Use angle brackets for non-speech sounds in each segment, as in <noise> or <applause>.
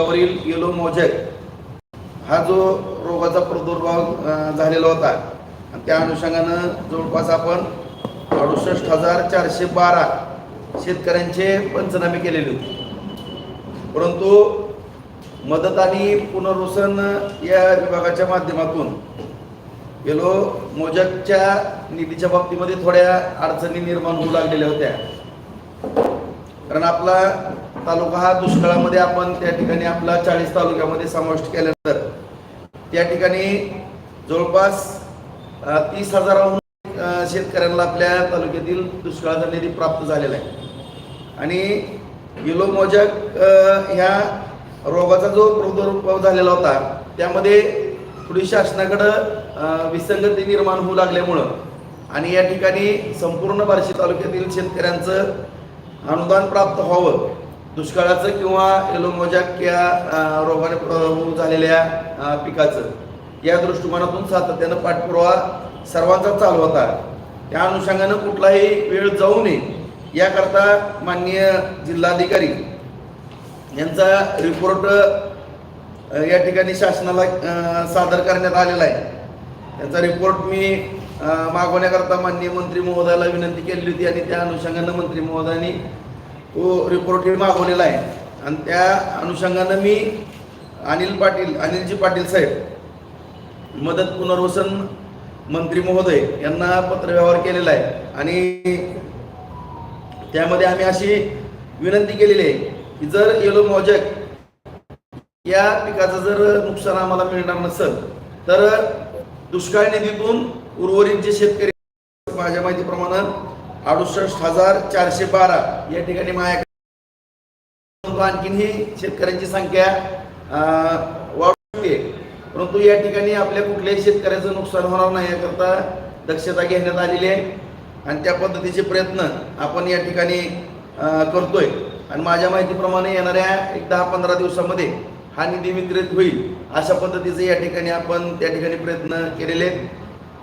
पिकावरील येलो मोजक हा जो रोगाचा प्रादुर्भाव झालेला होता आणि त्या अनुषंगानं जवळपास आपण अडुसष्ट हजार चारशे बारा शेतकऱ्यांचे पंचनामे केलेले होते. परंतु मदत आणि पुनर्वसन या विभागाच्या माध्यमातून येलो मोजकच्या निधीच्या बाबतीमध्ये थोड्या अडचणी निर्माण होऊ लागलेल्या होत्या. कारण आपला तालुका हा दुष्काळामध्ये आपण त्या ठिकाणी आपला चाळीस तालुक्यामध्ये समाविष्ट केल्यानंतर त्या ठिकाणी जवळपास तीस हजाराहून शेतकऱ्यांना आपल्या तालुक्यातील दुष्काळाचा निधी प्राप्त झालेला आहे. आणि गेलो मोजक ह्या रोगाचा जो प्रादुर्भाव झालेला होता त्यामध्ये थोडी शासनाकडं विसंगती निर्माण होऊ लागल्यामुळं आणि या ठिकाणी संपूर्ण बार्शी तालुक्यातील शेतकऱ्यांचं अनुदान प्राप्त व्हावं दुष्काळाचं किंवा येलो या रोगाने झालेल्या पिकाचं या दृष्टिकोनातून सातत्यानं पाठपुरावा सर्वांचा चालू होता. त्या अनुषंगानं कुठलाही वेळ जाऊ नये याकरता माननीय जिल्हाधिकारी यांचा रिपोर्ट या ठिकाणी शासनाला सादर करण्यात आलेला आहे. त्याचा रिपोर्ट मी मागवण्याकरता माननीय मंत्री महोदयाला विनंती केली होती आणि त्या अनुषंगानं मंत्री महोदयांनी तो रिपोर्ट हे मागवलेला आहे. आणि त्या अनुषंगानं मी अनिल पाटील अनिलजी पाटील साहेब मदत पुनर्वसन मंत्री महोदय यांना पत्रव्यवहार केलेला आहे. आणि त्यामध्ये आम्ही अशी विनंती केलेली आहे की जर येलो मॉजॅक या पिकाचं जर नुकसान आम्हाला मिळणार नसेल तर दुष्काळ निधीतून उर्वरित जे शेतकरी माझ्या माहितीप्रमाणे अडुसष्ट हजार चारशे बारा. या ठिकाणी माझ्या परंतु ही शेतकऱ्यांची संख्या वाढू शकते परंतु या ठिकाणी आपल्या कुठल्याही शेतकऱ्याचं नुकसान होणार नाही याकरता दक्षता घेण्यात आलेली आहे. आणि त्या पद्धतीचे प्रयत्न आपण या ठिकाणी करतोय. आणि माझ्या माहितीप्रमाणे येणाऱ्या एक दहा पंधरा दिवसामध्ये हा निधी वितरित होईल अशा पद्धतीचे या ठिकाणी आपण त्या ठिकाणी प्रयत्न केलेले आहेत.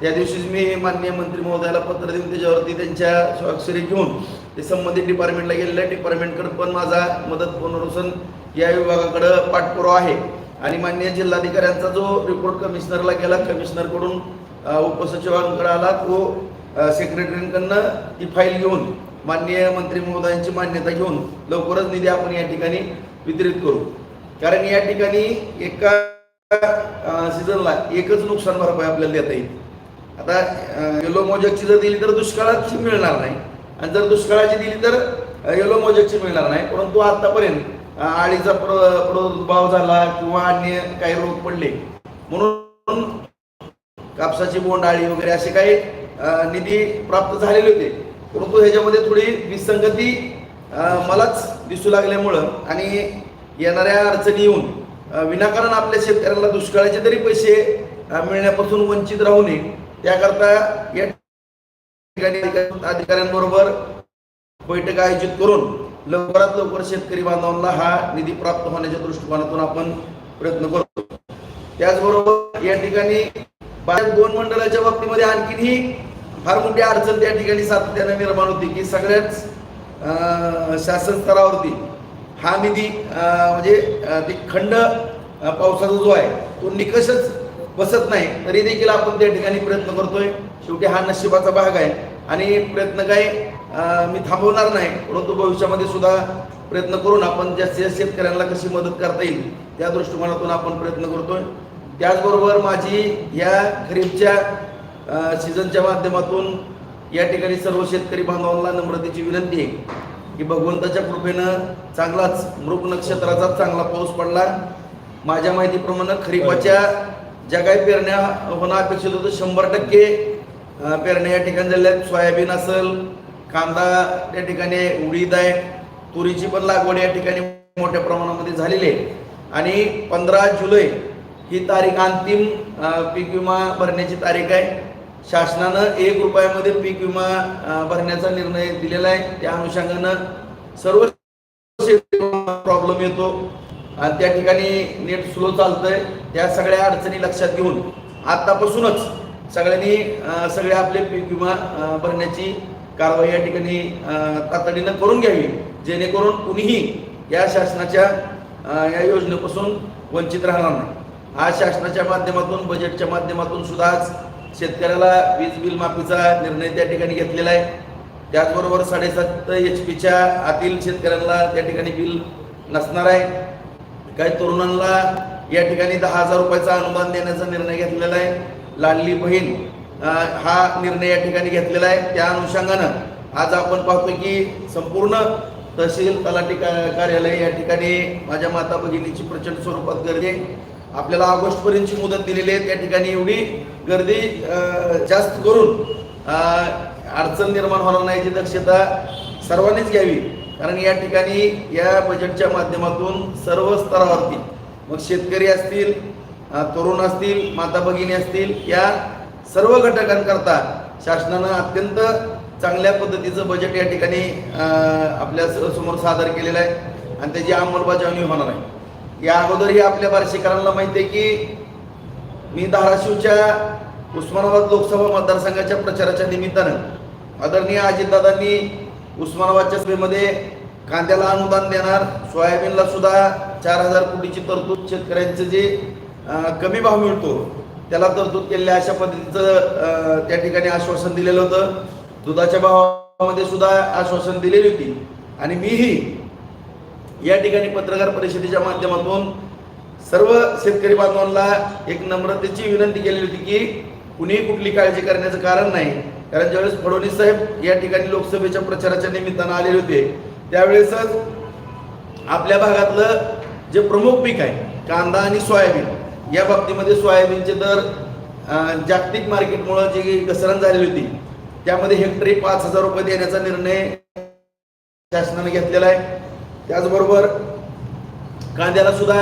त्या दिवशीच मी माननीय मंत्री महोदयाला पत्र देऊन त्याच्यावरती त्यांच्या स्वाक्षरी घेऊन ते संबंधित डिपार्टमेंटला गेलेलं आहे डिपार्टमेंटकडे पण माझा मदत पुनर्वसन या विभागाकडं पाठपुरावा आहे. आणि माननीय जिल्हाधिकाऱ्यांचा जो रिपोर्ट कमिशनरला गेला कमिशनरकडून उपसचिवांकडे आला तो अ, सेक्रेटरीकडनं ती फाईल घेऊन माननीय मंत्री महोदयांची मान्यता घेऊन लवकरच निधी आपण या ठिकाणी वितरित करू. कारण या ठिकाणी एका सीझनला एकच नुकसान भरपाई आपल्याला देता येईल. आता येलो मोजकची जर दिली तर दुष्काळाची मिळणार नाही. आणि जर दुष्काळाची दिली तर येलो मोजकची मिळणार नाही. परंतु आतापर्यंत आळीचा प्रादुर्भाव झाला किंवा अन्य काही रोग पडले. म्हणून कापसाची बोंडाळी वगैरे असे काही निधी प्राप्त झालेले होते. परंतु ह्याच्यामध्ये थोडी विसंगती मलाच दिसू लागल्यामुळं आणि येणाऱ्या अडचणी येऊन विनाकारण आपल्या शेतकऱ्याला दुष्काळाचे तरी पैसे मिळण्यापासून वंचित राहू नये. त्याकरता या ठिकाणी अधिकाऱ्यांबरोबर बैठक आयोजित करून लवकरात लवकर शेतकरी बांधवांना हा निधी प्राप्त होण्याच्या दृष्टिकोनातून आपण प्रयत्न करतो. त्याचबरोबर या ठिकाणी बाहेर दोन मंडळाच्या बाबतीमध्ये आणखीनही फार मोठी अडचण त्या ठिकाणी सातत्याने निर्माण होती की सगळ्याच अं, शासन स्तरावरती हा निधी म्हणजे ते खंड पावसाचा जो आहे तो निकषच बसत नाही तरी देखील आपण त्या ठिकाणी प्रयत्न करतोय. शेवटी हा नशिबाचा भाग आहे. आणि प्रयत्न काय मी थांबवणार नाही. परंतु भविष्यामध्ये सुद्धा प्रयत्न करून आपण जास्तीत जास्त शेतकऱ्यांना कशी मदत करता येईल त्या दृष्टिकोनातून आपण प्रयत्न करतोय. त्याचबरोबर माझी या खरीपच्या सीझनच्या माध्यमातून या ठिकाणी सर्व शेतकरी बांधवांना नम्रतेची विनंती आहे की भगवंताच्या कृपेनं चांगलाच मृग नक्षत्राचा चांगला पाऊस पडला. माझ्या माहितीप्रमाणे खरीपाच्या ज्या काही पेरण्या होणं अपेक्षित होतं शंभर टक्के पेरण्या या ठिकाणी झाल्या. आहेत. सोयाबीन असेल कांदा त्या ठिकाणी उडीद आहे तुरीची पण लागवड या ठिकाणी मोठ्या प्रमाणामध्ये झालेली आहे. आणि पंधरा जुलै ही तारीख अंतिम पीक विमा भरण्याची तारीख आहे. शासनानं एक रुपयामध्ये पीक विमा भरण्याचा निर्णय दिलेला आहे. त्या अनुषंगानं सर्व प्रॉब्लेम येतो. आणि त्या ठिकाणी नेट स्लो चालतंय. त्या सगळ्या अडचणी लक्षात घेऊन आतापासूनच सगळ्यांनी सगळे आपले पीक विमा भरण्याची कारवाई या ठिकाणी तातडीनं करून घ्यावी जेणेकरून कुणीही या शासनाच्या या योजनेपासून वंचित राहणार नाही. आज शासनाच्या माध्यमातून बजेटच्या माध्यमातून सुद्धा आज शेतकऱ्याला वीज बिल माफीचा निर्णय त्या ठिकाणी घेतलेला आहे. त्याचबरोबर साडेसात एच पीच्या आतील शेतकऱ्यांना त्या ठिकाणी बिल नसणार आहे. काही तरुणांना या ठिकाणी दहा हजार रुपयाचा अनुदान देण्याचा निर्णय घेतलेला आहे. लाडली बहीण हा निर्णय या ठिकाणी घेतलेला आहे. त्या अनुषंगानं आज आपण पाहतो की संपूर्ण तहसील तलाठी कार्यालय या ठिकाणी माझ्या माता भगिनीची प्रचंड स्वरूपात गर्दी आपल्याला ऑगस्टपर्यंतची मुदत दिलेली आहे. त्या ठिकाणी एवढी गर्दी जास्त करून अडचण निर्माण होणार नाही याची दक्षता सर्वांनीच घ्यावी. कारण या ठिकाणी या बजेटच्या माध्यमातून सर्व स्तरावरती मग शेतकरी असतील तरुण असतील माता भगिनी असतील या सर्व घटकांकरता शासनानं अत्यंत चांगल्या पद्धतीचं बजेट या ठिकाणी आपल्यासमोर सादर केलेलं आहे. आणि त्याची अंमलबजावणी होणार आहे. या अगोदरही आपल्या बार्शीकरांना माहिती आहे की मी धाराशिवच्या उस्मानाबाद लोकसभा मतदारसंघाच्या प्रचाराच्या निमित्तानं आदरणीय अजितदादांनी उस्मानाबादच्या सभेमध्ये कांद्याला अनुदान देणार सोयाबीनला सुद्धा चार हजार कोटीची तरतूद शेतकऱ्यांचे जे कमी भाव मिळतो त्याला तरतूद केलेल्या अशा पद्धतीचं त्या ठिकाणी आश्वासन दिलेलं होतं. दुधाच्या भावामध्ये सुद्धा आश्वासन दिलेली होती. आणि मीही या ठिकाणी पत्रकार परिषदेच्या माध्यमातून सर्व शेतकरी बांधवांना एक नम्रतेची विनंती केलेली होती की कुणीही कुठली काळजी करण्याचं कारण नाही. कारण ज्यावेळेस फडणवीस साहेब या ठिकाणी लोकसभेच्या प्रचाराच्या निमित्तानं आलेले होते त्यावेळेसच आपल्या भागातलं जे प्रमुख पीक आहे कांदा आणि सोयाबीन या बाबतीमध्ये सोयाबीनचे दर जागतिक मार्केटमुळं जी घसरण झालेली होती त्यामध्ये हेक्टरी पाच हजार रुपये देण्याचा निर्णय शासनाने घेतलेला आहे. त्याचबरोबर कांद्याला सुद्धा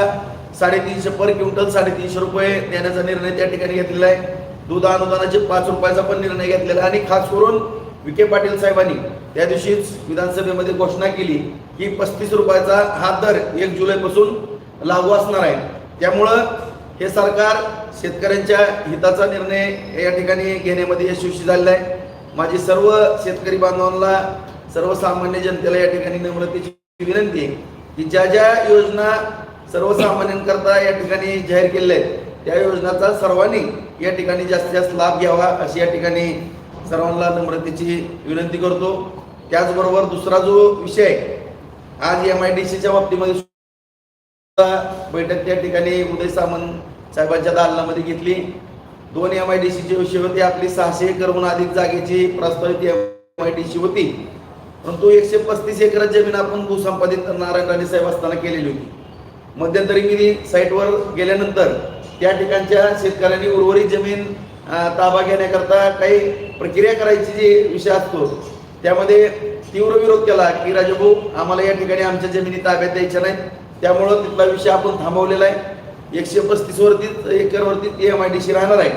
साडेतीनशे पर क्विंटल साडेतीनशे रुपये देण्याचा निर्णय त्या ठिकाणी घेतलेला आहे. दूध अनुदानाचे पाच रुपयाचा पण निर्णय घेतलेला आहे आणि खास करून विखे पाटील साहेबांनी त्या दिवशीच विधानसभेमध्ये घोषणा केली की पस्तीस रुपयाचा हा दर एक जुलैपासून लागू असणार आहे. त्यामुळं हे सरकार शेतकऱ्यांच्या हिताचा निर्णय या ठिकाणी घेण्यामध्ये यशस्वी झालेला आहे. माझी सर्व शेतकरी बांधवांना सर्वसामान्य जनतेला या ठिकाणी नम्रतेची विनंती आहे की ज्या ज्या योजना सर्वसामान्यांकरता या ठिकाणी जाहीर केलेल्या आहेत त्या योजनाचा सर्वांनी या ठिकाणी जास्तीत जास्त लाभ घ्यावा अशी या ठिकाणी सर्वांना नम्रतेची विनंती करतो. त्याचबरोबर दुसरा जो विषय आज एम आय डी सीच्या बाबतीमध्ये बैठक त्या ठिकाणी उदय सामंत साहेबांच्या दालनामध्ये घेतली. दोन एम आय डी सीचे विषय होते आपली सहाशे एकरहून अधिक जागेची प्रस्तावित एम आय डी सी होती. परंतु एकशे पस्तीस एकर जमीन आपण भूसंपादित नारायण राणे साहेब असताना केलेली होती. मध्यंतरी मी साईटवर गेल्यानंतर त्या ठिकाणच्या शेतकऱ्यांनी उर्वरित जमीन ताबा घेण्याकरता काही प्रक्रिया करायची जी विषय असतो त्यामध्ये तीव्र विरोध केला की राजभाऊ आम्हाला या ठिकाणी आमच्या जमिनी ताब्यात द्यायच्या नाहीत. त्यामुळं तिथला विषय आपण थांबवलेला आहे. एकशे पस्तीसवरतीच एकरवरती ती एम आय डी सी राहणार आहे.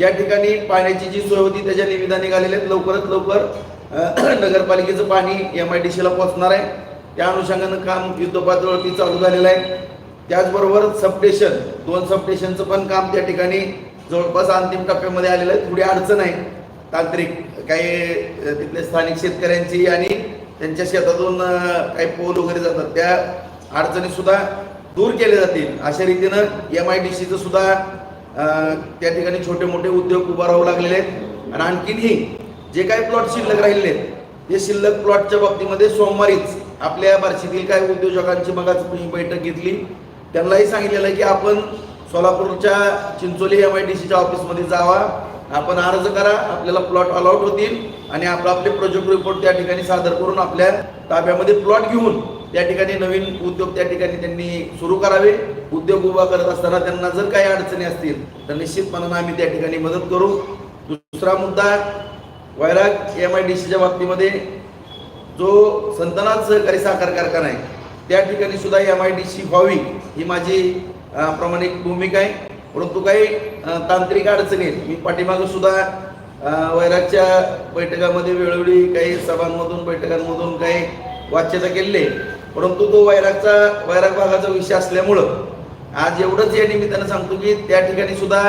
या ठिकाणी पाण्याची जी सोय होती त्याच्या निविदा निघालेल्या आहेत. लवकरात लवकर <clears throat> नगरपालिकेचं पाणी एम आय डी सीला पोहोचणार आहे. त्या अनुषंगानं काम युद्धपातळीवरती चालू झालेलं आहे. त्याचबरोबर सबस्टेशन दोन सबस्टेशनचं पण काम त्या ठिकाणी जवळपास अंतिम टप्प्यामध्ये आलेलं आहे. थोडी अडचण आहे. तांत्रिक काही तिथले स्थानिक शेतकऱ्यांची आणि त्यांच्या शेतातून काही पोल वगैरे जातात. त्या अडचणी सुद्धा दूर केल्या जातील. अशा रीतीनं एम आय डी सीचं सुद्धा त्या ठिकाणी छोटे मोठे उद्योग उभारावं लागलेले आहेत. आणि आणखीनही जे काही प्लॉट शिल्लक राहिलेले आहेत ते शिल्लक प्लॉटच्या बाबतीमध्ये सोमवारीच आपल्या बार्शीतील काही उद्योजकांची मगाच बैठक घेतली. त्यांनाही सांगितलेलं आहे की आपण सोलापूरच्या चिंचोली एम आय डी सीच्या ऑफिसमध्ये जावा आपण अर्ज करा आपल्याला प्लॉट अलॉट होतील आणि आपला आपले प्रोजेक्ट रिपोर्ट त्या ठिकाणी सादर करून आपल्या ताब्यामध्ये प्लॉट घेऊन त्या ठिकाणी नवीन उद्योग त्या ठिकाणी त्यांनी सुरू करावे. उद्योग उभा करत असताना त्यांना जर काही अडचणी असतील तर निश्चितपणानं आम्ही त्या ठिकाणी मदत करू. दुसरा मुद्दा वैराग एम आय डी सीच्या बाबतीमध्ये जो संतनाथ सहकारी साखर कारखाना आहे त्या ठिकाणी सुद्धा एम आय डी सी व्हावी ही माझी अ, प्रामाणिक भूमिका आहे. परंतु काही तांत्रिक अडचणी आहेत. मी पाठीमागं सुद्धा वैरागच्या बैठकामध्ये वेळोवेळी काही सभांमधून बैठकांमधून काही वाच्यता केलेली आहे. परंतु तो वैरागचा वैराग भागाचा विषय असल्यामुळं आज एवढंच या निमित्तानं सांगतो की त्या ठिकाणी सुद्धा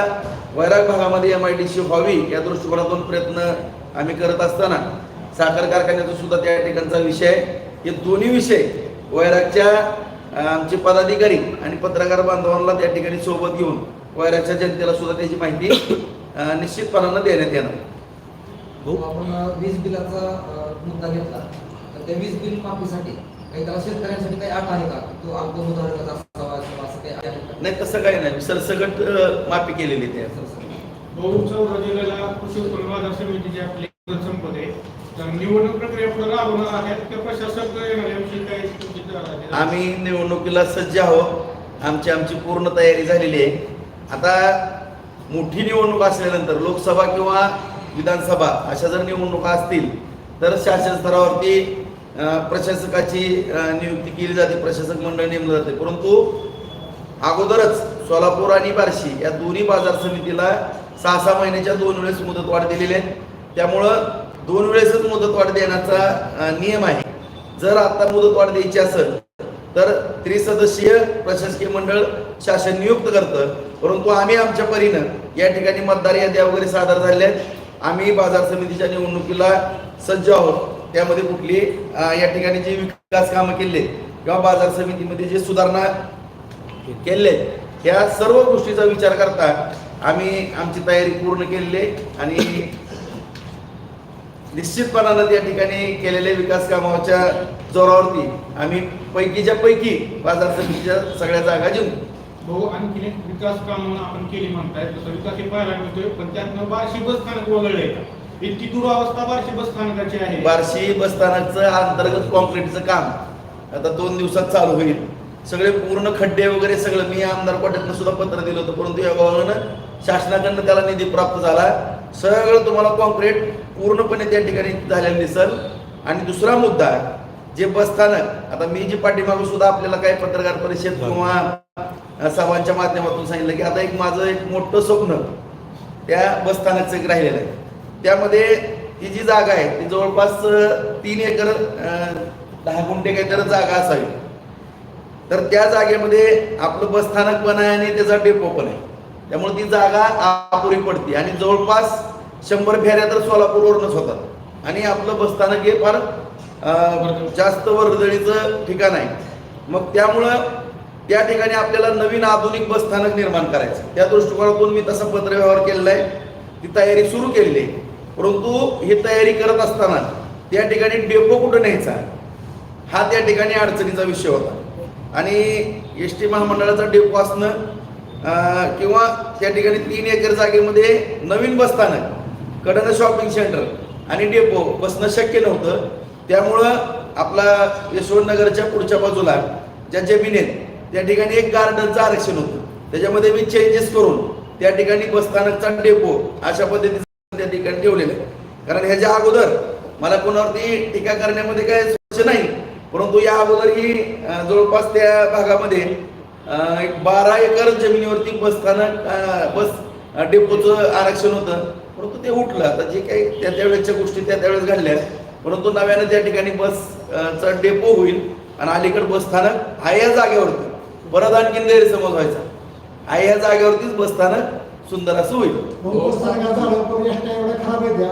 वैराग भागामध्ये एम आय डी सी व्हावी या दृष्टिकोनातून प्रयत्न आम्ही करत असताना साखर कारखान्याचा सुद्धा त्या ठिकाणचा विषय आहे. हे दोन्ही विषय वैरागच्या आमचे पदाधिकारी आणि पत्रकार बांधवांना त्या ठिकाणी सोबत घेऊन वैराच्या जनतेला सुद्धा त्याची माहिती निश्चितपणानं देण्यात येणार. आपण वीज बिलाचा मुद्दा घेतला. तर त्या वीज बिल माफीसाठी काही त्याला शेतकऱ्यांसाठी काही अट आहे का? तो अल्प किंवा असं काही आहे? नाही तसं काही नाही. सरसकट माफी केलेली ते चौदा जिल्ह्याला कृषी उत्पन्न बाजार समितीची आपली मुदत संपत आहे तर निवडणूक प्रक्रिया पुढे राबवणार आहेत त्या प्रशासक येणार याविषयी आहे? आम्ही निवडणुकीला सज्ज आहोत. आमची आमची पूर्ण तयारी झालेली आहे. आता मोठी निवडणूक असल्यानंतर लोकसभा किंवा विधानसभा अशा जर निवडणुका असतील तर शासन स्तरावरती प्रशासकाची नियुक्ती केली जाते. प्रशासक मंडळ नेमलं जाते. परंतु अगोदरच सोलापूर आणि बार्शी या दोन्ही बाजार समितीला सहा सहा महिन्याच्या दोन वेळेस मुदतवाढ दिलेली आहे. त्यामुळं दोन वेळेसच मुदतवाढ देण्याचा नियम आहे. जर आता मुदतवाढ द्यायची असेल तर त्रिसदस्यीय प्रशासकीय मंडळ शासन नियुक्त करतं. परंतु आम्ही आमच्या परीनं या ठिकाणी मतदार याद्या वगैरे सादर झालेल्या आहेत. आम्ही बाजार समितीच्या निवडणुकीला सज्ज आहोत. त्यामध्ये कुठली या ठिकाणी जे विकास कामं केले किंवा बाजार समितीमध्ये जे सुधारणा केले या सर्व गोष्टीचा विचार करता आम्ही आमची तयारी पूर्ण केलेली आणि निश्चितपणानं त्या ठिकाणी केलेल्या विकास कामाच्या जोरावरती आम्ही पैकीच्या पैकी बाजार समितीच्या सगळ्या जागा जिंकू. भाऊ आणखीन एक विकास काम आपण केली म्हणताय. तसं विकास हे पाहायला मिळतोय पण त्यातनं बार्शी बस स्थानक वगळलंय का? इतकी दुरावस्था बार्शी बस स्थानकाची आहे. बार्शी बसस्थानकचं अंतर्गत कॉन्क्रीटचं काम आता दोन दिवसात चालू होईल. सगळे पूर्ण खड्डे वगैरे सगळं. मी आमदार कोट्यातनं सुद्धा पत्र दिलं होतं. परंतु या गावानं शासनाकडनं त्याला निधी प्राप्त झाला. सगळं तुम्हाला कॉन्क्रीट पूर्णपणे त्या ठिकाणी झालेलं दिसल. आणि दुसरा मुद्दा जे बसस्थानक आता मी जी पाठीमागं सुद्धा आपल्याला काही पत्रकार परिषद किंवा सभांच्या माध्यमातून सांगितलं की आता एक माझं एक मोठं स्वप्न त्या बसस्थानकचं एक राहिलेलं आहे. त्यामध्ये ही जी जागा आहे ती जवळपास तीन एकर दहा गुंठे काहीतरी जागा असावी. तर त्या जागेमध्ये आपलं बसस्थानक पण आहे आणि त्याचा डेपो पण आहे. त्यामुळे ती जागा अपुरी पडते. आणि जवळपास शंभर फेऱ्या तर सोलापूरवरूनच होतात. आणि आपलं बसस्थानक हे फार जास्त वर्दळीचं ठिकाण आहे. मग त्यामुळं त्या ठिकाणी आपल्याला नवीन आधुनिक बसस्थानक निर्माण करायचं. त्या दृष्टिकोनातून मी तसा पत्रव्यवहार केलेला आहे. ती तयारी सुरू केलेली आहे. परंतु ही तयारी करत असताना त्या ठिकाणी डेपो कुठं न्यायचा? हा त्या ठिकाणी अडचणीचा विषय होता. आणि एस टी महामंडळाचा डेपो असणं किंवा त्या ठिकाणी तीन एकर जागेमध्ये नवीन बसस्थानक कडनं शॉपिंग सेंटर आणि डेपो बसणं शक्य नव्हतं. त्यामुळं आपला यशवंतनगरच्या पुढच्या बाजूला ज्या जमीन आहेत त्या ठिकाणी एक गार्डनचं आरक्षण होतं. त्याच्यामध्ये मी चेंजेस करून त्या ठिकाणी बसस्थानकचा डेपो अशा पद्धतीचं त्या ठिकाणी ठेवलेलं आहे. कारण ह्याच्या अगोदर मला कोणावरती टीका करण्यामध्ये काय स्वच्छ नाही. परंतु या अगोदरही ही जवळपास त्या भागामध्ये एक बारा एकर जमिनीवरती बसस्थानक स्थानक बस डेपोचं आरक्षण होतं. परंतु ते उठलं. आता जे काही त्या त्यावेळेसच्या गोष्टी त्या त्यावेळेस घडल्या. परंतु नव्यानं त्या ठिकाणी बस डेपो होईल आणि अलीकड बसस्थानक आहे या जागेवरती. परत आणखीन गैरसमज व्हायचा. आहे या जागेवरतीच बसस्थानक सुंदर असं होईल. खराब गाड्या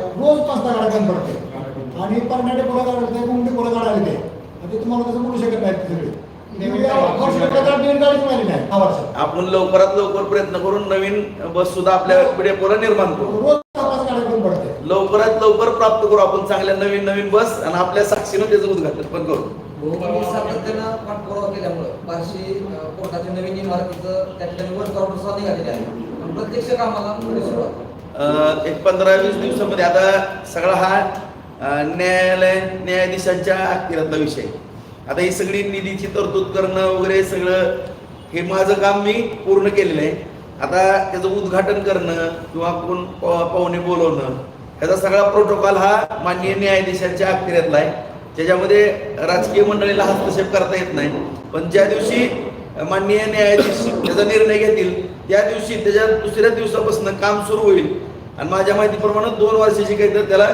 आणि परनाटे पुढे मुंबई पुढे काढायला ते तुम्हाला तसं बोलू शकत सगळे आपण लवकरात लवकर प्रयत्न करून नवीन बस सुद्धा आपल्या डेपोला निर्माण करू. लवकरात लवकर प्राप्त करू आपण चांगल्या नवीन नवीन बस आणि आपल्या साक्षीनं त्याचं उद्घाटन पण करू. तुम्ही सातत्यानं पाठपुरावा केल्यामुळं बार्शी अ, कोर्टाच्या नवीन इमारतीचं त्या ठिकाणी वर्क ऑर्डर सुद्धा निघालेली आहे. प्रत्यक्ष कामाला एक पंधरा वीस दिवसामध्ये आता सगळा हा न्यायालय न्यायाधीशांच्या अखिरातला विषय. आता ही सगळी निधीची तरतूद करणं वगैरे सगळं हे माझं काम मी पूर्ण केलेलं आहे. आता त्याचं उद्घाटन करणं किंवा कोण पाहुणे बोलवणं ह्याचा सगळा प्रोटोकॉल हा माननीय न्यायाधीशांच्या अखिरातला आहे. त्याच्यामध्ये राजकीय मंडळीला हस्तक्षेप करता येत नाही. पण ज्या दिवशी माननीय न्यायाधीश त्याचा निर्णय घेतील त्या दिवशी त्याच्या दुसऱ्या दिवसापासून काम सुरू होईल. आणि माझ्या माहितीप्रमाणे दोन वर्षाची काहीतरी त्याला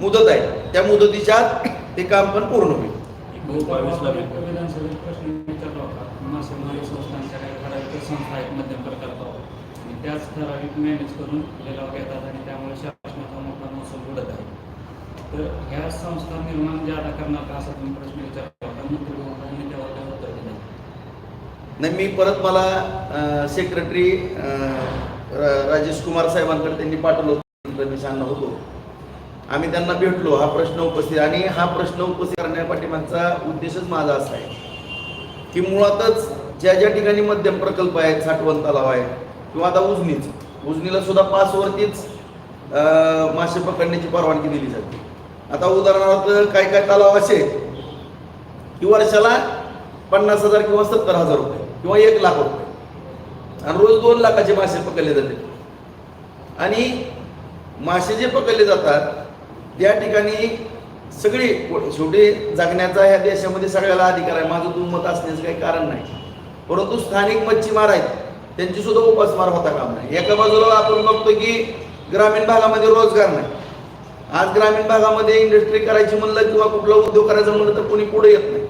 मुदत आहे. त्या मुदतीच्या आत ते काम पण पूर्ण होईल. आणि त्याच ठराविक मॅनेज करून लिलाव घेतात आणि त्यामुळे शासनाचा मोठा महसूल बुडत आहे. तर ह्या संस्था निर्माण ज्यादा करणार का असा तुम्ही प्रश्न विचारला होता. मंत्री महोदयांनी त्यावर उत्तर दिलं? नाही मी परत मला सेक्रेटरी राजेश कुमार साहेबांकडे त्यांनी पाठवलं होतं. मी सांगणार होतो. आम्ही त्यांना भेटलो हा प्रश्न उपस्थित आणि हा प्रश्न उपस्थित करण्यापाठीमागचा उद्देशच माझा असा आहे की मुळातच ज्या ज्या ठिकाणी मध्यम प्रकल्प आहेत साठवण तलाव आहे किंवा आता उजनीच उजनीला सुद्धा पासवरतीच मासे पकडण्याची परवानगी दिली जाते. आता उदाहरणार्थ काय काय तलाव असे आहेत की वर्षाला पन्नास हजार किंवा सत्तर हजार रुपये किंवा एक लाख रुपये. आणि रोज दोन लाखाचे मासे पकडले जाते आणि मासे जे पकडले जातात या ठिकाणी सगळी शेवटी जगण्याचा ह्या देशामध्ये सगळ्याला अधिकार आहे. माझं दुमत असण्याचं काही कारण नाही. परंतु स्थानिक मच्छीमार आहेत. त्यांची सुद्धा उपासमार होता काम नाही. एका बाजूला आपण बघतो की ग्रामीण भागामध्ये रोजगार नाही. आज ग्रामीण भागामध्ये इंडस्ट्री करायची म्हणलं किंवा कुठला उद्योग करायचा म्हणलं तर कोणी पुढे येत नाही.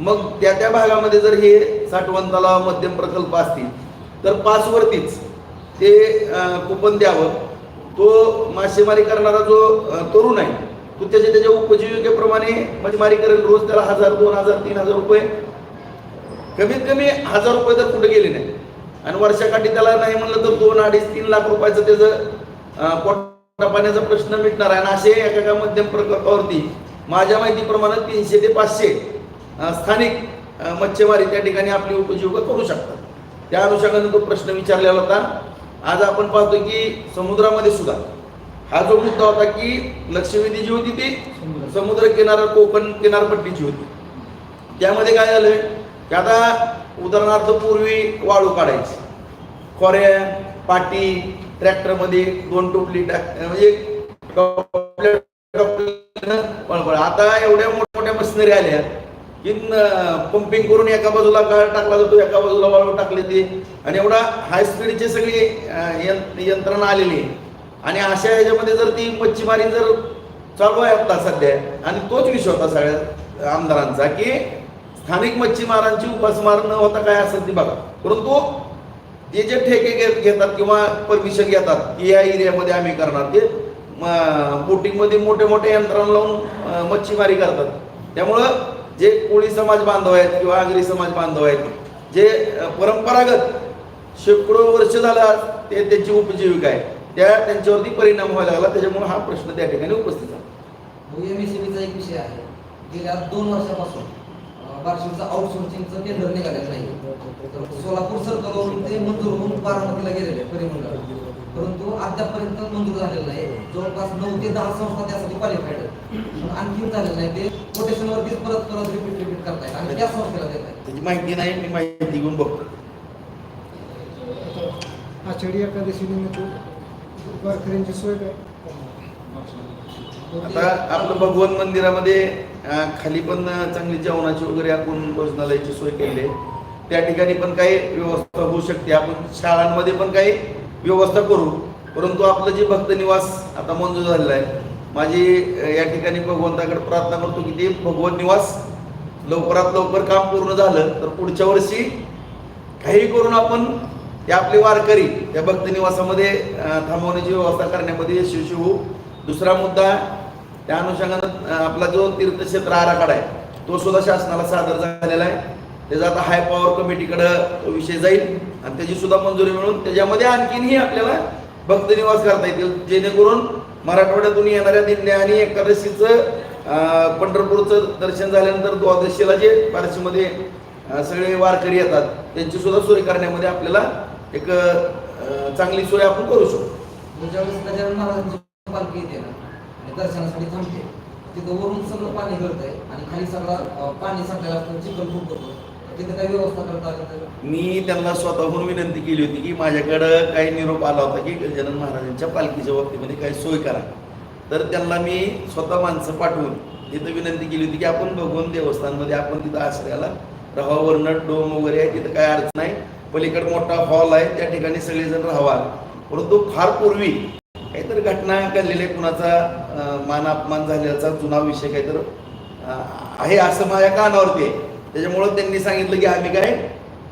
मग त्या त्या भागामध्ये जर हे साठवण तलाव मध्यम प्रकल्प असतील तर पाचवरतीच ते कुपन द्यावं. तो मासेमारी करणारा जो तरुण आहे तो त्याच्या त्याच्या उपजीविकेप्रमाणे म्हणजे मच्छीमारी करेल रोज त्याला हजार दोन हजार तीन हजार रुपये. कमीत कमी हजार रुपये तर कुठे गेले नाही. आणि वर्षाकाठी त्याला नाही म्हणलं तर दोन अडीच तीन लाख रुपयाचं त्याचं अं, पोटा पाण्याचा प्रश्न मिटणार आहे. आणि असे एका मध्यम प्रकल्पावरती माझ्या माहितीप्रमाणे तीनशे ते पाचशे स्थानिक मच्छीमारी त्या ठिकाणी आपली उपजीविका करू शकतात. त्या अनुषंगाने तो प्रश्न विचारलेला होता. आज आपण पाहतो की समुद्रामध्ये सुद्धा हा जो मुद्दा होता की लक्षवेधी जी होती ती समुद्र. किनारा कोकण किनारपट्टीची होती. त्यामध्ये काय झालं की आता उदाहरणार्थ पूर्वी वाळू काढायची. खोऱ्या पाटी ट्रॅक्टरमध्ये दोन टोपली म्हणजे. आता एवढ्या मोठ्या मोठ्या मशिनरी आल्या. की पंपिंग करून एका बाजूला गाळ टाकला जातो एका बाजूला वाळू टाकले ते. आणि एवढा हाय स्पीडची सगळी यंत्रणा आलेली आहे. आणि अशा ह्याच्यामध्ये जर ती मच्छीमारी जर चालू आहे आता सध्या आणि तोच विषय होता सगळ्या आमदारांचा की स्थानिक मच्छीमारांची उपासमार न होता काय असेल ती बघा. परंतु ते जे ठेके घेत घेतात किंवा परमिशन घेतात की या एरियामध्ये आम्ही करणार ते बोटिंगमध्ये मोठे मोठे यंत्रणा लावून मच्छीमारी करतात. त्यामुळं जे कोळी समाज बांधव आहेत किंवा आगरी समाज बांधव आहेत जे परंपरागत शेकडो वर्ष झाला ते त्यांची उपजीविका आहे. त्या त्यांच्यावरती परिणाम व्हायला लागला त्याच्यामुळे हा प्रश्न त्या ठिकाणी उपस्थित झाला. एमएससीबीचा एक विषय आहे. गेल्या दोन वर्षापासून बार्शीचा आउटसोर्सिंगचं टेंडर निघालेलं नाही. तर सोलापूर सरकारवरून ते मंजूर होऊन बारामतीला गेलेले परिमंडळ परंतु अद्यापपर्यंत मंजूर झालेलं नाही. जवळपास नऊ ते दहा संस्था त्यासाठी क्वालिफाईड आहेत. पण आणखी झालेलं नाही. ते कोटेशनवरतीच परत परत रिपीट रिपीट करतायत आणि त्या संस्थेला देत आहेत त्याची माहिती नाही मी माहिती घेऊन बघतो. आषाढी एकादशी निमित्त वारकऱ्यांची सोय काय? आता आपलं भगवान मंदिरामध्ये खाली पण चांगली जेवणाची वगैरे आपण भोजनालयाची सोय केली आहे. त्या ठिकाणी पण काही व्यवस्था होऊ शकते. आपण शाळांमध्ये पण काही व्यवस्था करू. परंतु आपलं जे भक्त निवास आता मंजूर झालेलं आहे माझी या ठिकाणी भगवंताकडे प्रार्थना करतो की ते भगवत निवास लवकरात लवकर काम पूर्ण झालं तर पुढच्या वर्षी काही करून आपण ते आपले वारकरी त्या भक्त निवासामध्ये थांबवण्याची व्यवस्था करण्यामध्ये यशस्वी होऊ. दुसरा मुद्दा त्या अनुषंगानं आपला जो तीर्थक्षेत्र आराखडा आहे तो सुद्धा शासनाला सादर झालेला आहे. त्याचा आता हाय पॉवर कमिटीकडं तो विषय जाईल. आणि त्याची सुद्धा मंजुरी मिळून त्याच्यामध्ये आणखीनही आपल्याला भक्त निवास करता येतील. जेणेकरून मराठवाड्यातून येणाऱ्या दिंड्या आणि एकादशीचं पंढरपूरचं दर्शन झाल्यानंतर द्वादशीला जे पारशीमध्ये सगळे वारकरी येतात त्यांची सुद्धा सोय करण्यामध्ये आपल्याला एक चांगली सोय आपण करू शकतो. ज्यावेळेस गजानन महाराजांची पालखी येते ना आणि दर्शनासाठी थांबते तिथं वरून सगळं पाणी गळतंय आणि खाली सगळं पाणी सगळ्याला असतं चिखल खूप करतो मी त्यांना स्वतःहून विनंती केली होती की माझ्याकडं काही निरोप आला होता की गजानन महाराजांच्या पालखीच्या बाबतीमध्ये काही सोय करा. तर त्यांना मी स्वतः माणसं पाठवून तिथं विनंती केली होती की आपण बघून देवस्थानमध्ये आपण तिथं आश्रयाला राहावा. वरनं डोम वगैरे आहे तिथं काय अडचण नाही. पलीकडे मोठा हॉल आहे त्या ठिकाणी सगळेजण राहावा. परंतु फार पूर्वी काहीतरी घटना घडलेली आहे कुणाचा मान अपमान झाल्याचा जुना विषय काहीतरी आहे असं माझ्या कानावरती आहे. त्याच्यामुळं त्यांनी सांगितलं की आम्ही काय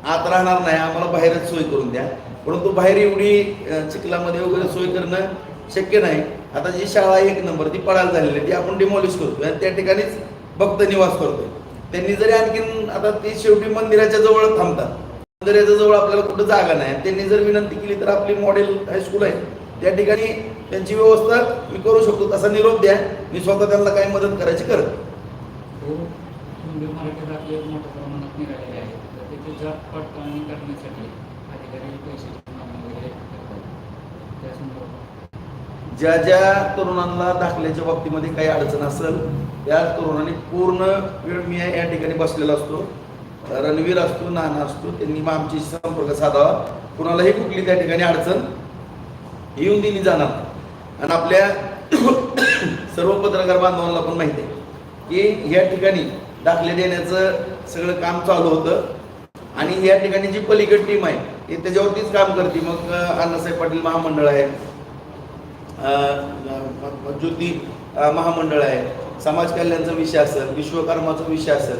आत राहणार नाही आम्हाला बाहेरच सोय करून द्या. परंतु बाहेर एवढी चिखलामध्ये वगैरे सोय करणं शक्य नाही. आता जी शाळा एक नंबर ती पडायला झालेली आहे ती आपण डिमॉलिश करतो आणि त्या ठिकाणीच भक्त निवास करतोय. त्यांनी जरी आणखीन आता ती शेवटी मंदिराच्या जवळ थांबतात. मंदिराच्या जवळ आपल्याला कुठं जागा नाही. त्यांनी जर विनंती केली तर आपली मॉडेल हायस्कूल आहे त्या ठिकाणी त्यांची व्यवस्था मी करू शकतो तसा निरोप द्या. मी स्वतः त्यांना काही मदत करायची करत मुंबई हिंदू आपले दाखले मोठ्या प्रमाणात निघालेले आहेत. तर त्याची जात पडताळणी करण्यासाठी अधिकारी पैशाची मागणी वगैरे करतात. त्या संदर्भात. ज्या ज्या तरुणांना दाखल्याच्या बाबतीमध्ये काही अडचण असेल त्या तरुणांनी पूर्ण वेळ मी या ठिकाणी बसलेला असतो. रणवीर असतो नाना असतो त्यांनी मग आमची संपर्क साधावा. कुणालाही कुठली त्या ठिकाणी अडचण येऊन दिली जाणार आणि आपल्या <coughs> सर्व पत्रकार बांधवांना पण माहिती आहे की या ठिकाणी दाखले देण्याचं सगळं काम चालू होतं. आणि या ठिकाणी जी पलीकड टीम आहे ती त्याच्यावरतीच काम करते. मग अण्णासाहेब पाटील महामंडळ आहे. ज्योती महामंडळ आहे. समाज कल्याणचा विषय असेल विश्वकर्माचा विषय असेल.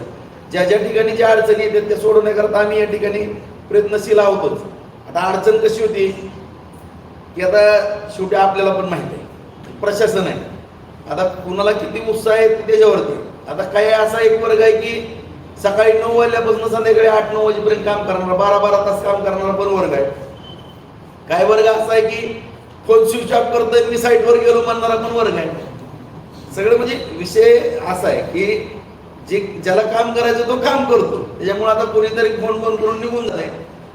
ज्या ज्या ठिकाणी ज्या अडचणी येतात त्या सोडवण्याकरता आम्ही या ठिकाणी प्रयत्नशील आहोतच. आता अडचण कशी होती की आता शेवटी आपल्याला पण माहिती आहे. प्रशासन आहे. आता कुणाला किती उत्साह आहे त्याच्यावरती. आता काही असा एक वर्ग आहे की सकाळी नऊ वाजल्यापासून संध्याकाळी आठ नऊ वाजेपर्यंत काम करणारा बारा बारा तास काम करणारा पण वर्ग आहे. काय वर्ग असा आहे की फोन स्विच ऑफ करतोय मी साईटवर गेलो म्हणणारा पण वर्ग आहे. सगळं म्हणजे विषय असा आहे की जे ज्याला काम करायचं तो काम करतो. त्याच्यामुळे आता कोणीतरी फोन फोन करून निघून जाय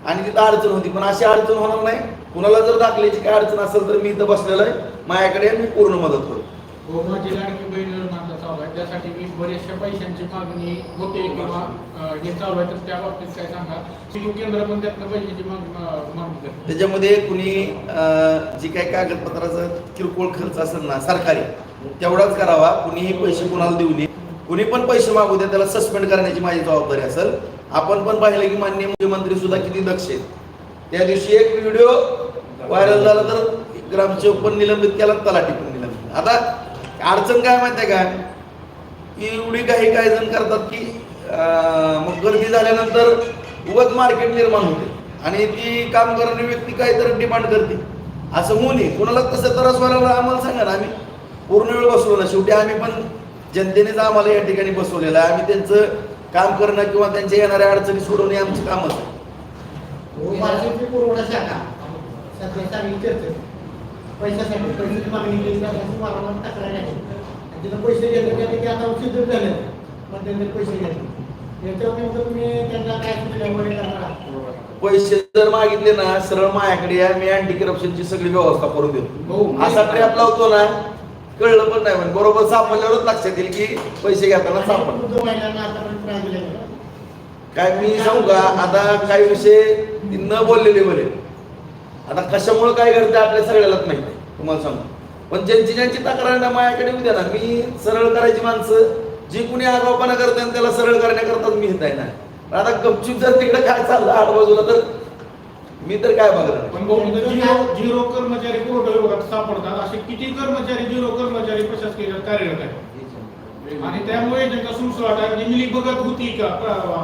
आणि तिथं अडचण होती पण अशी अडचण होणार नाही. कुणाला जर दाखल्याची काय अडचण असेल तर मी इथं बसलेलो आहे. माझ्याकडे मी पूर्ण मदत करतो हो माझी लाडकी बहीण योजना चालू आहे. त्यासाठी मी बरेचशा पैशांची मागणी होते किंवा हे चालू आहे. तर त्या बाबतीत काय सांगा? केंद्र पण त्यातनं पैशाची मागणी करते. त्याच्यामध्ये कुणी जी काही कागदपत्राचा किरकोळ खर्च असेल ना सरकारी तेवढाच करावा. कुणीही पैसे कुणाला देऊ नये. कुणी पण पैसे मागू द्या त्याला सस्पेंड करण्याची माझी जबाबदारी असेल. आपण पण पाहिलं की माननीय मुख्यमंत्री सुद्धा किती दक्ष आहेत. त्या दिवशी एक व्हिडिओ व्हायरल झाला तर ग्रामसेवक पण निलंबित केला तलाठी पण निलंबित. आता अडचण काय माहितीये काय की? एवढी काही काही जण करतात की मग गर्दी झाल्यानंतर उगत मार्केट निर्माण होते. आणि ती काम करणारी व्यक्ती काहीतरी डिमांड करते. असं होऊ नये. कोणाला तसं त्रास व्हायला आम्हाला सांगा ना आम्ही. पूर्ण वेळ बसलो ना. शेवटी आम्ही पण जनतेनेच आम्हाला या ठिकाणी बसवलेलं आहे. आम्ही त्यांचं काम करणं किंवा त्यांच्या येणाऱ्या अडचणी सोडवणे आमचं काम आहे. पैशासाठी पैशाची मागणी केली त्यासाठी वारंवार तक्रारी आहे. आणि तिथं पैसे घेतले त्याने की आता सिद्ध झाले पण त्यांनी पैसे घेतले याच्यावर नेमकं तुम्ही त्यांना काय सूचना वगैरे करणार पैसे जर मागितले ना सरळ माझ्याकडे या मी अँटी करप्शनची सगळी व्यवस्था करून देतो. हो असा ट्रॅप लावतो ना कळलं पण नाही म्हणजे बरोबर सापडल्यावरच लक्षात येईल की पैसे घेताना सापडलं. गेला. काय मी सांगू का आता काही विषय न बोललेले बरे. आता कशामुळे काय घडतं आपल्या सगळ्यालाच माहीत नाही तुम्हाला सांगू. पण ज्यांची ज्यांची तक्रार ना माझ्याकडे उद्या ना. मी सरळ करायची माणसं जी कुणी आगावपणा करते त्याला सरळ करण्याकरताच मी हित आहे. ना आता गपचूप जर तिकडे काय चाललं आडबाजूला तर मी तर काय बघणार पण झिरो कर्मचारी पोर्टल विभागात सापडतात. असे किती कर्मचारी झिरो कर्मचारी प्रशासकीय कार्यरत आहेत? आणि त्यामुळे त्यांचा सुळसुळाट आहे म्हणजे मिली बघत होती का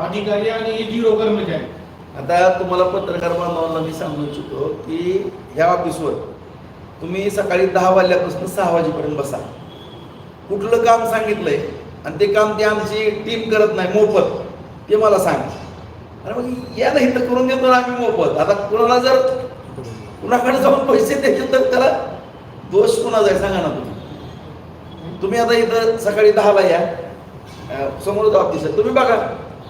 अधिकारी आणि हे झिरो कर्मचारी. आता तुम्हाला पत्रकार बांधवांना मी सांगू इच्छितो की ह्या ऑफिसवर तुम्ही सकाळी दहा वाजल्यापासून सहा वाजेपर्यंत बसा. कुठलं काम सांगितलंय आणि ते काम ती आमची टीम करत नाही मोफत. ते मला सांग. अरे मग या नाही तर करून देतो ना आम्ही मोफत. आता कुणाला जर कुणाकडे जाऊन पैसे द्यायचे तर त्याला दोष कुणाचा आहे सांगा ना तुम्ही. तुम्ही आता इथं सकाळी दहाला या. समोर समोरच ऑफिस आहे. तुम्ही बघा.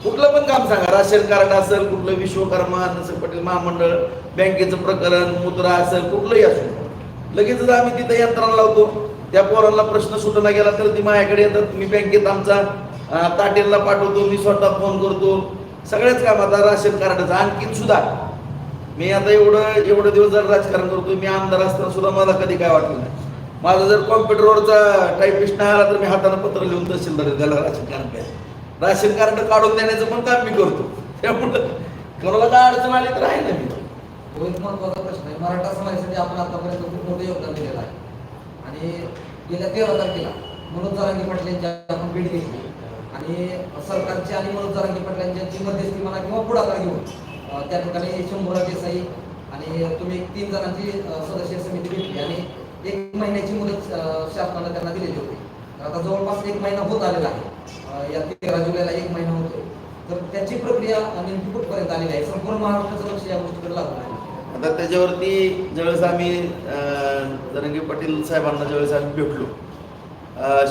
कुठलं पण काम सांगा. राशन कार्ड असेल कुठलं विश्वकर्मा नसेल पटेल महामंडळ बँकेचं प्रकरण मुद्रा असेल कुठलंही असेल. लगेचच आम्ही तिथं यंत्रणा लावतो. त्या पोरांना प्रश्न सुटला गेला तर ती माझ्याकडे येतात. मी बँकेत आमचा ताटेलला पाठवतो. मी स्वतः फोन करतो. सगळ्याच काम आता राशन कार्डाचं आणखीन सुद्धा. मी आता एवढं एवढं दिवस जर राजकारण करतो मी आमदार असताना सुद्धा मला कधी काय वाटलं नाही. माझा जर कॉम्प्युटरवरचा टाईपिस्ट नाही आला तर मी हाताने पत्र लिहून तहसीलदार त्याला राशन कार्ड द्या राशन कार्ड काढून देण्याचं पण काम मी करतो. त्यामुळं कोणाला काय अडचण आली तर आहे ना मी. तो एक महत्त्वाचा प्रश्न आहे. मराठा समाजासाठी आपण आतापर्यंत खूप मोठं योगदान दिलेलं आहे. आणि गेल्या तेरा तारखेला मनोज जरांगे पाटील यांची आपण भेट घेतली. आणि सरकारची आणि मनोज जरांगी पाटील यांची मध्यस्थी म्हणा किंवा पुढाकार घेऊन त्या ठिकाणी शंभूरा देसाई आणि तुम्ही एक तीन जणांची सदस्य समिती भेटली आणि एक महिन्याची मुदत अं, शासनानं त्यांना दिलेली होती. तर आता जवळपास एक महिना होत आलेला आहे. या तेरा जुलैला एक महिना होतो तर त्याची प्रक्रिया नेमकी कुठपर्यंत आलेली आहे? संपूर्ण महाराष्ट्राचं लक्ष या गोष्टीकडे लागून आहे. आता त्याच्यावरती ज्यावेळेस आम्ही अं, जरंगे पाटील साहेबांना ज्यावेळेस आम्ही भेटलो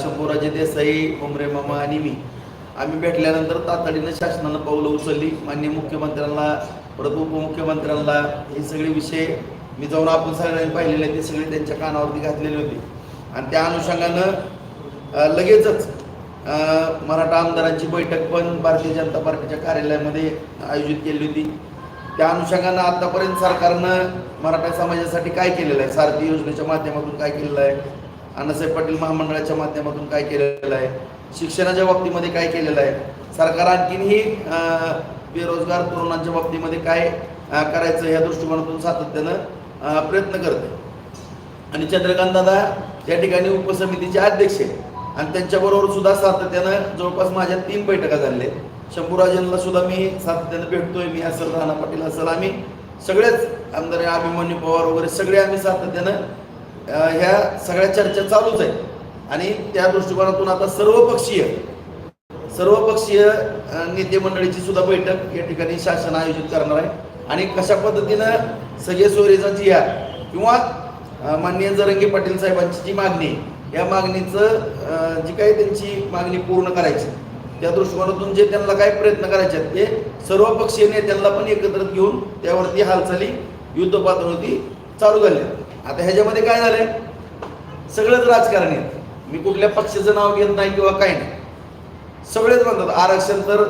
शंभूराजे देसाई उमरे मामा आणि मी आम्ही भेटल्यानंतर तातडीनं शासनानं पावलं उचलली माननीय मुख्यमंत्र्यांना परत उपमुख्यमंत्र्यांना हे सगळे विषय मी जाऊन आपण सगळ्यांनी पाहिलेले ते सगळे त्यांच्या कानावरती घातलेले होते. आणि त्या अनुषंगानं लगेचच मराठा आमदारांची बैठक पण भारतीय जनता पार्टीच्या कार्यालयामध्ये आयोजित केली होती. त्या अनुषंगानं आतापर्यंत सरकारनं मराठा समाजासाठी काय केलेलं आहे? सारथी योजनेच्या माध्यमातून काय केलेलं आहे? अण्णासाहेब पाटील महामंडळाच्या माध्यमातून काय केलेलं आहे? शिक्षणाच्या बाबतीमध्ये काय केलेलं आहे? सरकार आणखीनही बेरोजगार तरुणांच्या बाबतीमध्ये काय करायचं ह्या दृष्टिकोनातून सातत्यानं प्रयत्न करते आणि चंद्रकांत दादा या ठिकाणी उपसमितीचे अध्यक्ष आहे आणि त्यांच्याबरोबर सुद्धा सातत्यानं जवळपास माझ्या तीन बैठका झालेल्या आहेत. शंभूराजांना सुद्धा मी सातत्यानं भेटतोय मी असल राणा पाटील असल आम्ही सगळेच आमदार अभिमन्यू पवार वगैरे सगळे आम्ही सातत्यानं ह्या सगळ्या चर्चा चालूच आहेत. आणि त्या दृष्टिकोनातून आता सर्वपक्षीय सर्वपक्षीय नेते मंडळीची सुद्धा बैठक या ठिकाणी शासन आयोजित करणार आहे. आणि कशा पद्धतीनं सगळे सोयरेचा जिया किंवा माननीय जरंगे पाटील साहेबांची जी मागणी आहे, या मागणीचं जी काही त्यांची मागणी पूर्ण करायची त्या दृष्टिकोनातून जे त्यांना काय प्रयत्न करायचे आहेत ते सर्वपक्षीय नेत्यांना पण एकत्रित घेऊन त्यावरती हालचाली युद्ध पातळीवरती चालू झाल्या आता ह्याच्यामध्ये काय झालंय? सगळंच राजकारण आहे मी कुठल्या पक्षाचं नाव घेत नाही किंवा काय नाही. सगळेच म्हणतात आरक्षण तर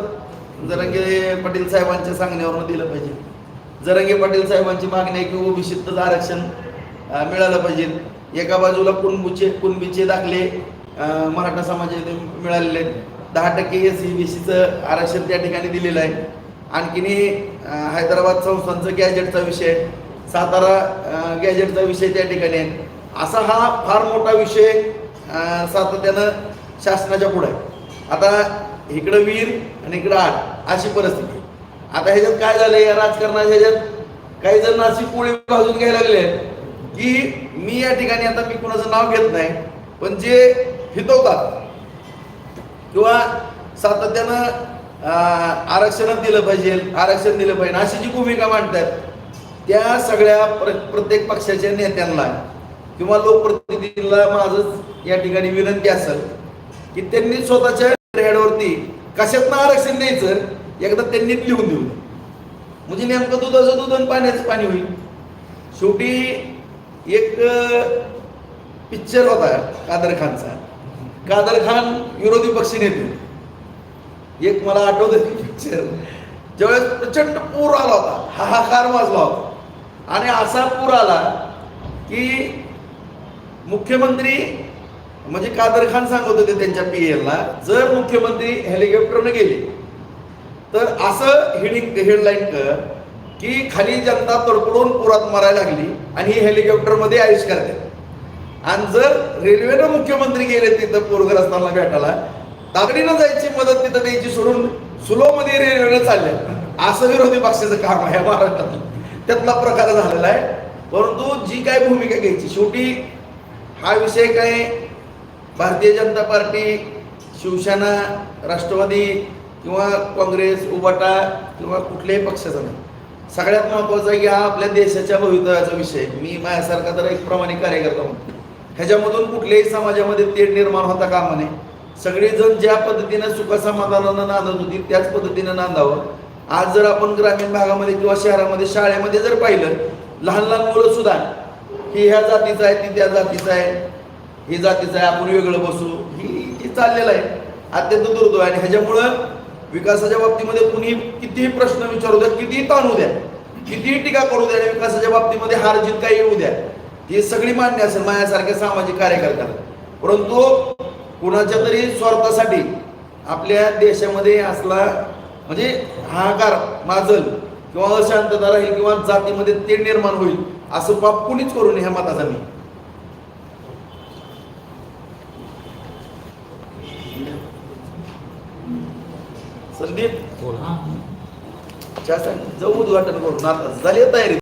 जरंगे पाटील साहेबांच्या सांगण्यावरून दिलं पाहिजे. जरंगे पाटील साहेबांची मागणी आहे की ओबीसीतच आरक्षण मिळालं पाहिजे. एका बाजूला कुणबीचे कुणबीचे दाखले मराठा समाजामध्ये मिळालेले आहेत. दहा टक्के एस सी बी सीचं आरक्षण त्या ठिकाणी दिलेलं आहे. आणखीनही हैदराबाद संस्थांचं गॅजेटचा विषय सातारा गॅजेटचा विषय त्या ठिकाणी आहे. असा हा फार मोठा विषय सातत्यानं शासनाच्या पुढे आहे. आता इकडं वीर आणि इकडं आठ अशी परिस्थिती आता ह्याच्यात काय झालं या राजकारणाच्या ह्याच्यात काही जण अशी पोळी भाजून घ्यायला लागले की मी या ठिकाणी आता मी कुणाचं नाव घेत नाही पण जे हितवतात किंवा सातत्यानं आरक्षणच आरक्षण दिलं पाहिजे आरक्षण दिलं पाहिजे अशी जी भूमिका मांडतात त्या सगळ्या प्र प्रत्येक पक्षाच्या नेत्यांना किंवा लोकप्रतिनिधींना माझं या ठिकाणी विनंती असेल की त्यांनी स्वतःच्या रेडवरती कशातनं आरक्षण द्यायचं एकदा त्यांनी लिहून देऊ म्हणजे नेमकं दुधाचं दूध आणि पाण्याचं पाणी होईल. शेवटी एक पिक्चर होता कादर खानचा. कादर खान विरोधी पक्ष नेते एक मला आठवतं पिक्चर ज्यावेळेस प्रचंड पूर आला होता हाहाकार वाजला होता. आणि असा पूर आला की मुख्यमंत्री म्हणजे कादर खान सांगत होते त्यांच्या पी एलला जर मुख्यमंत्री हेलिकॉप्टरने गेले तर असं हेडिंग हेडलाईन कर की खाली जनता तडफडून पुरात मारायला लागली आणि ही हेलिकॉप्टरमध्ये आयुष करते. आणि जर रेल्वेनं मुख्यमंत्री गेले तिथं पूरग्रस्तांना भेटायला तातडीनं जायची मदत तिथं द्यायची सोडून सुलोमध्ये रेल्वेनं चालल्या असं विरोधी पक्षाचं काम आहे महाराष्ट्रात. त्यातला प्रकार झालेला आहे. परंतु जी काय भूमिका घ्यायची शेवटी हा विषय काय? भारतीय जनता पार्टी शिवसेना राष्ट्रवादी किंवा काँग्रेस उबाटा किंवा कुठल्याही पक्षाचा नाही. सगळ्यात महत्त्वाचा आहे की हा आपल्या देशाच्या भवितव्याचा विषय मी माझ्यासारखा तर एक प्रामाणिक कार्यकर्ता म्हणतो ह्याच्यामधून कुठल्याही समाजामध्ये तेढ निर्माण होता कामा नये. सगळेजण ज्या पद्धतीनं सुखसमाधानानं नांदत होती त्याच पद्धतीनं नांदावं. आज जर आपण ग्रामीण भागामध्ये किंवा शहरामध्ये शाळेमध्ये जर पाहिलं लहान लहान मुलं सुद्धा की ह्या जातीचं आहे ती त्या जातीचं आहे ही जातीचं आहे आपण वेगळं बसू ही चाललेलं आहे. अत्यंत दुर्दैव आहे आणि ह्याच्यामुळं विकासाच्या बाबतीमध्ये कुणी कितीही प्रश्न विचारू द्या कितीही ताणू द्या कितीही टीका करू द्या आणि विकासाच्या बाबतीमध्ये हार जीत काही येऊ द्या. ही सगळी मान्य असेल माझ्यासारख्या सामाजिक कार्यकर्त्याला. परंतु कुणाच्या तरी स्वार्थासाठी आपल्या देशामध्ये असला म्हणजे हाहाकार माजल किंवा अशांतता राहील किंवा जातीमध्ये ते निर्माण होईल असं पाप कुणीच करू नये ह्या मताचा मी. संदीप. बोला. जाऊ उद्घाटन करून. आता झाली तयारी.